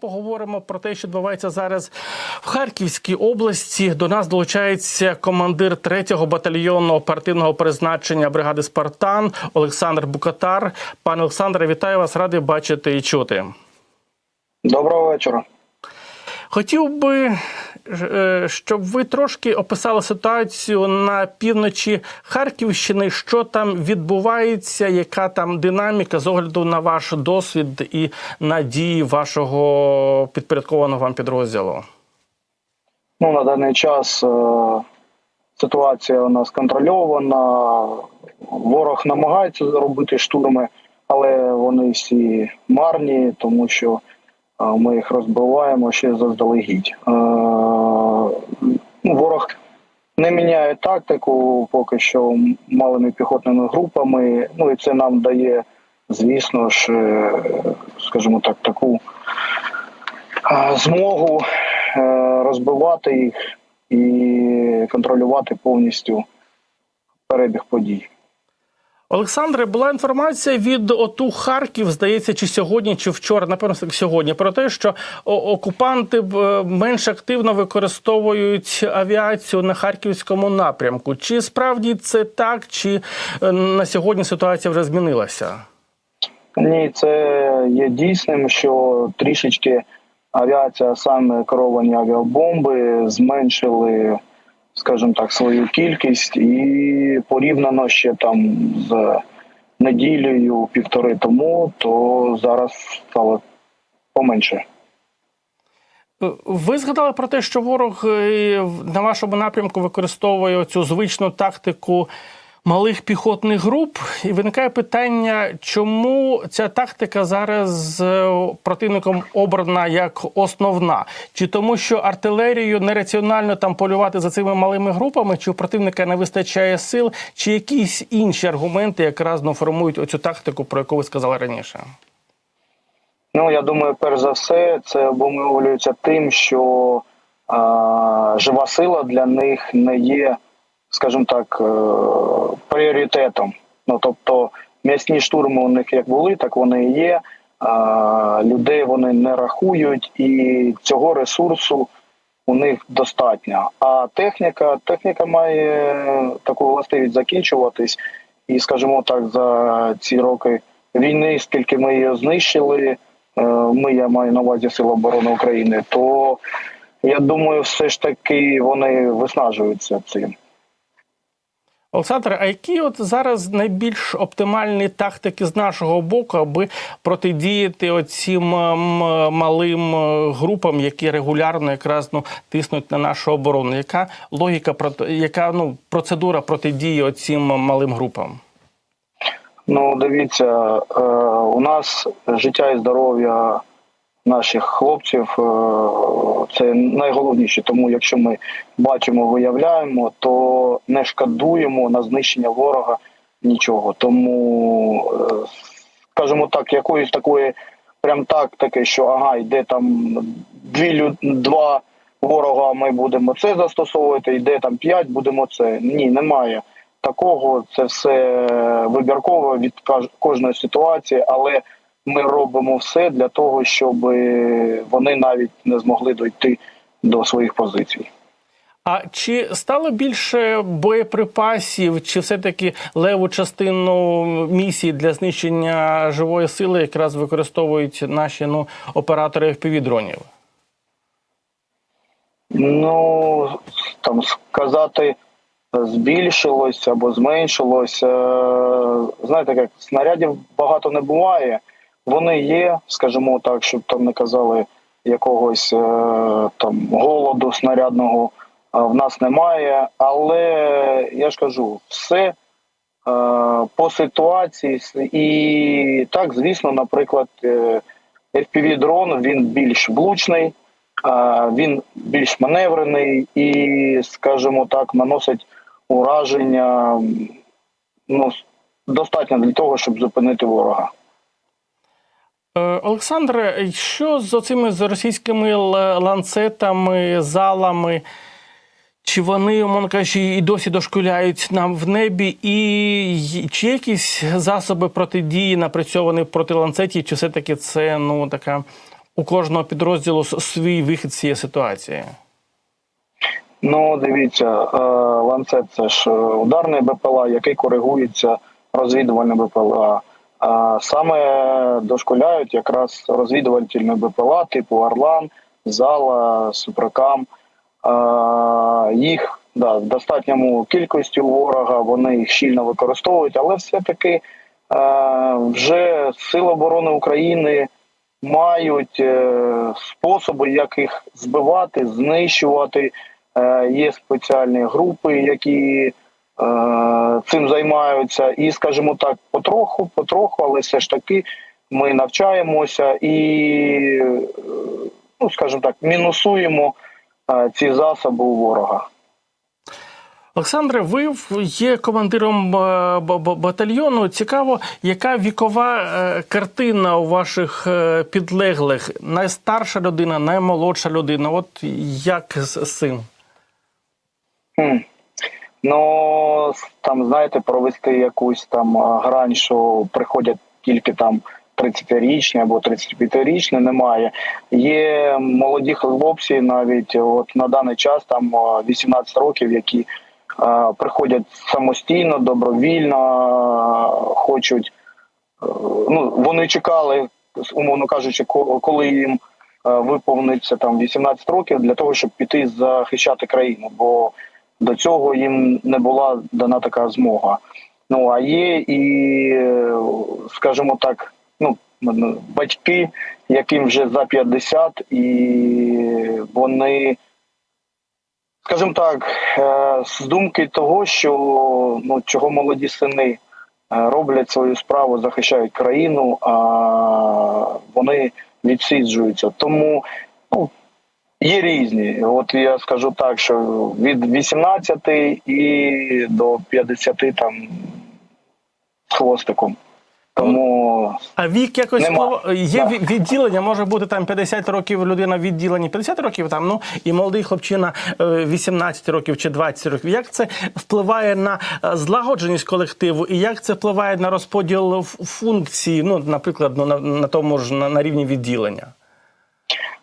поговоримо про те, що відбувається зараз в Харківській області. До нас долучається командир 3-го батальйону оперативного призначення бригади Спартан Олександр Букатар. Пане Олександре, вітаю вас, радий бачити і чути. Доброго вечора. Хотів би, е, щоб ви трошки описали ситуацію на півночі Харківщини, що там відбувається, яка там динаміка з огляду на ваш досвід і на дії вашого підпорядкованого вам підрозділу. Ну, на даний час е, ситуація у нас контрольована. Ворог намагається робити штурми, але вони всі марні, тому що ми їх розбиваємо ще заздалегідь. Ну, ворог не міняє тактику поки що малими піхотними групами. Ну і це нам дає, звісно ж, е, скажімо так, таку змогу е, розбивати їх і контролювати повністю перебіг подій. Олександре, була інформація від ОТУ Харків, здається, чи сьогодні, чи вчора, напевно, сьогодні, про те, що окупанти е, менш активно використовують авіацію на харківському напрямку. Чи справді це так, чи е, на сьогодні ситуація вже змінилася? Ні, це є дійсним, що трішечки авіація, саме керовані авіабомби, зменшили, скажімо так, свою кількість і порівняно ще там з неділею півтори тому, то зараз стало поменше. Е, Ви згадали про те, що ворог е, на вашому напрямку використовує цю звичну тактику малих піхотних груп, і виникає питання, чому ця тактика зараз е, противником обрана як основна? Чи тому, що артилерію нераціонально там полювати за цими малими групами, чи у противника не вистачає сил, чи якісь інші аргументи якраз ну, формують оцю тактику, про яку ви сказали раніше? Ну, я думаю, перш за все, це обумовлюється тим, що а, жива сила для них не є, скажімо так, е, пріоритетом. Ну тобто м'ясні штурми у них як були, так вони і є. Людей вони не рахують, і цього ресурсу у них достатньо. А техніка, техніка має таку властивість закінчуватись. І, скажімо так, за ці роки війни, скільки ми її знищили, е, ми, я маю на увазі Сил оборони України, то я думаю, все ж таки вони виснажуються цим. Олександре, а які от зараз найбільш оптимальні тактики з нашого боку, аби протидіяти оцим ем, малим е, групам, які регулярно якраз ну тиснуть на нашу оборону? Яка логіка яка ну процедура протидії оцим малим групам? Ну, дивіться, е, у нас життя і здоров'я наших хлопців е, це найголовніше. Тому якщо ми бачимо, виявляємо, то не шкодуємо на знищення ворога нічого. Тому, е, скажімо так, якоїсь такої прям тактики, що ага, йде там дві два ворога, ми будемо це застосовувати, йде там п'ять, будемо це. Ні, немає такого. Це все вибірково від кожної ситуації, але ми робимо все для того, щоб вони навіть не змогли дойти до своїх позицій. А чи стало більше боєприпасів, чи все-таки леву частину місії для знищення живої сили якраз використовують наші ну оператори FPV-дронів? Ну там сказати збільшилось або зменшилось. е, Знаєте, як снарядів багато не буває. Вони є, скажімо так, щоб там не казали якогось е, там голоду снарядного в нас немає. Але я ж кажу, все е, по ситуації і так, звісно, наприклад, е, fpv дрон він більш влучний, він більш маневрений і, скажімо так, наносить ураження ну, достатньо для того, щоб зупинити ворога. Е, Олександре, що з оцими з російськими ланцетами, залами? Чи вони, умовно кажучи, і досі дошкуляють нам в небі? І чи якісь засоби протидії напрацьовані проти ланцетів, чи все-таки це ну така у кожного підрозділу свій вихід з цієї ситуації? Ну, дивіться, е, ланцет це ж е, ударний БПЛА, який коригується розвідувальним БПЛА. Саме дошкуляють якраз розвідувальні БПЛА типу Орлан, Зала, Супрокам. Їх да, в достатньому кількості ворога, вони їх щільно використовують, але все-таки вже Сили оборони України мають е, способи, як їх збивати, знищувати. Е, Є спеціальні групи, які цим займаються, і, скажімо так, потроху, потроху, але все ж таки ми навчаємося і, е, ну скажімо так, мінусуємо е, ці засоби у ворога. Олександре, ви є командиром е, батальйону. Цікаво, яка вікова е, картина у ваших е, підлеглих? Найстарша людина, наймолодша людина. От як з цим? Ну, там, знаєте, провести якусь там грань, що приходять тільки там 30-річні або 35-річні, немає. Є молоді хлопці, навіть от на даний час там а, 18 років, які а, приходять самостійно, добровільно, хочуть. е, Ну, вони чекали, умовно кажучи, ко- коли їм е, виповниться там 18 років для того, щоб піти захищати країну. Бо до цього їм не була дана така змога. Ну а є і, скажімо так, ну батьки, яким вже за 50, і вони, скажімо так, е, з думки того, що ну чого молоді сини е, роблять свою справу, захищають країну, а вони відсиджуються. Тому Є різні. От я скажу так, що від 18 і до 50 там з хвостиком. Тому А вік якось Нема. є Да. відділення, може бути там 50 років людина в відділенні, 50 років там, ну і молодий хлопчина е, 18 років чи 20 років. Як це впливає на е, злагодженість колективу, і як це впливає на розподіл функцій, ну, наприклад, ну, на, на тому ж на, на рівні відділення?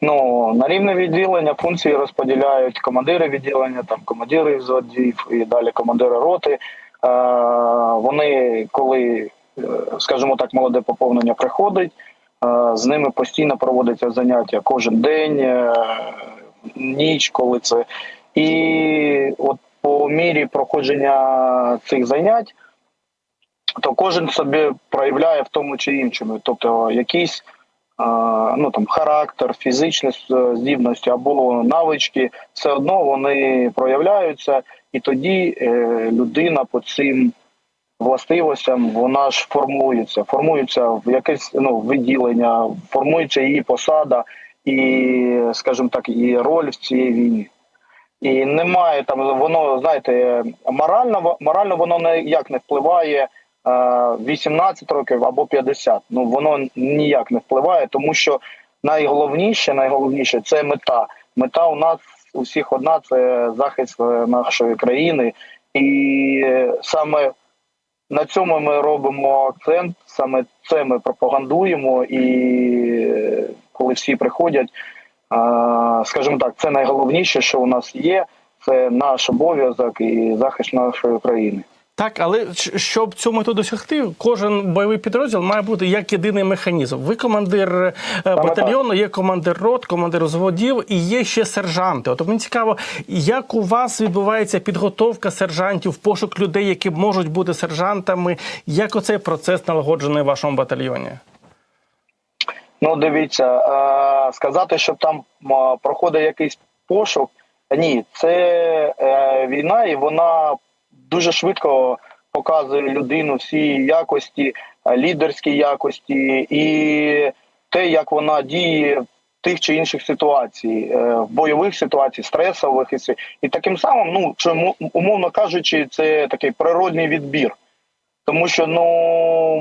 Ну, на рівне відділення функції розподіляють командири відділення, там командири взводів і далі командири роти. Е, вони, коли, е, скажімо так, молоде поповнення приходить, е, з ними постійно проводяться заняття кожен день, е, ніч, коли це. І от по мірі проходження цих занять, то кожен собі проявляє в тому чи іншому. Тобто якісь ну там характер, фізичні е, здібності або навички, все одно вони проявляються, і тоді е, людина по цим властивостям вона ж формується, формується в якесь ну виділення, формується її посада і, скажімо так, її роль в цій війні. І немає там, воно знаєте, морально морально воно ніяк не впливає. Е, 18 років або 50. Ну воно ніяк не впливає, тому що найголовніше, найголовніше це мета. Мета у нас у всіх одна це захист е, нашої країни, і саме на цьому ми робимо акцент. Саме це ми пропагандуємо, і е, коли всі приходять, скажімо так, це найголовніше, що у нас є. Це наш обов'язок і захист нашої країни. Так, але щоб цю мету досягти, кожен бойовий підрозділ має бути як єдиний механізм. Ви командир е, батальйону, є командир рот, командир взводів і є ще сержанти. От мені цікаво, як у вас відбувається підготовка сержантів, пошук людей, які можуть бути сержантами. Як оцей процес налагоджений в вашому батальйоні? Ну, дивіться, е, сказати, що там проходить якийсь пошук. Ні, це е, війна, і вона дуже швидко показує людину всі якості, е, лідерські якості і те, як вона діє в тих чи інших ситуацій, е, в бойових ситуаціях, стресових і, і таким самим, ну що м- умовно кажучи, це такий природний відбір. Тому що ну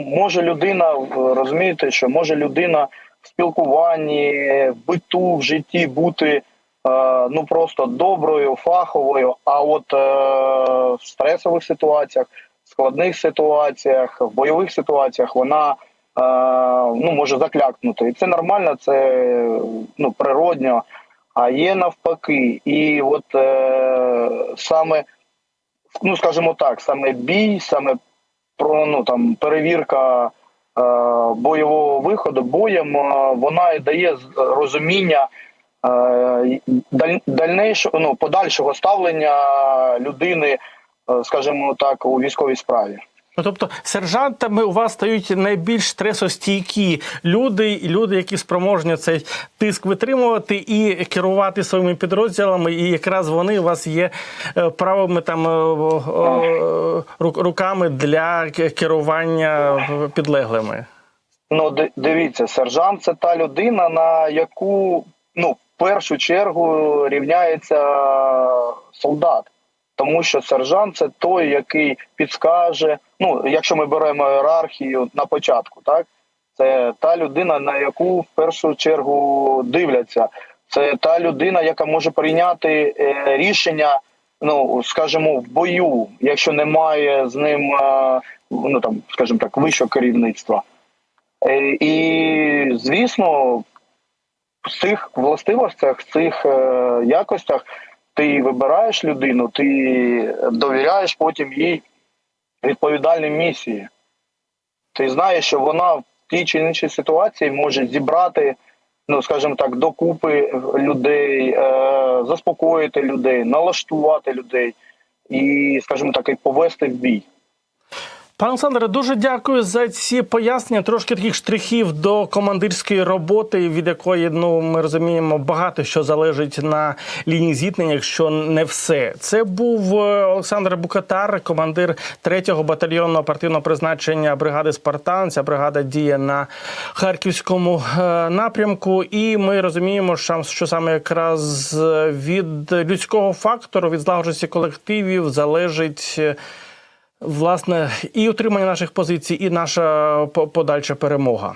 може людина розумієте, що може людина в спілкуванні, в биту, в житті бути ну просто доброю, фаховою. А от е, в стресових ситуаціях, складних ситуаціях, в бойових ситуаціях вона ну, може заклякнути. І це нормально, це ну, природньо. А є навпаки. І от е, саме, ну скажімо так, саме бій, саме про ну там перевірка е, бойового виходу боєм, е, вона і дає розуміння е, дальнейшого, ну, подальшого ставлення людини, е, скажімо так, у військовій справі. Ну, тобто, сержантами у вас стають найбільш стресостійкі люди, люди, які спроможні цей тиск витримувати і керувати своїми підрозділами. І якраз вони у вас є е, правими там е, е, руками для керування підлеглими. Ну, дивіться, сержант це та людина, на яку ну, першу чергу рівняється солдат. Тому що сержант це той, який підскаже. Ну, якщо ми беремо ієрархію на початку, так це та людина, на яку в першу чергу дивляться. Це та людина, яка може прийняти е, рішення, ну скажімо, в бою, якщо немає з ним, е, ну там, скажімо так, вищого керівництва. Е, І, звісно, в цих властивостях, в цих е, якостях ти вибираєш людину, ти довіряєш потім їй відповідальній місії. Ти знаєш, що вона в тій чи іншій ситуації може зібрати, ну скажімо так, докупи людей, е, заспокоїти людей, налаштувати людей і, скажімо так, і повести в бій. Пане Олександре, дуже дякую за ці пояснення. Трошки таких штрихів до командирської роботи, від якої ну ми розуміємо багато що залежить на лінії зіткнення, якщо не все. Це був е, Олександр Букатар, командир 3-го батальйонного партійного призначення бригади Спартан. Ця бригада діє на харківському е, напрямку, і ми розуміємо, що що саме якраз від людського фактору, від злагодженості колективів залежить. Е, Власне, і утримання наших позицій, і наша по- подальша перемога.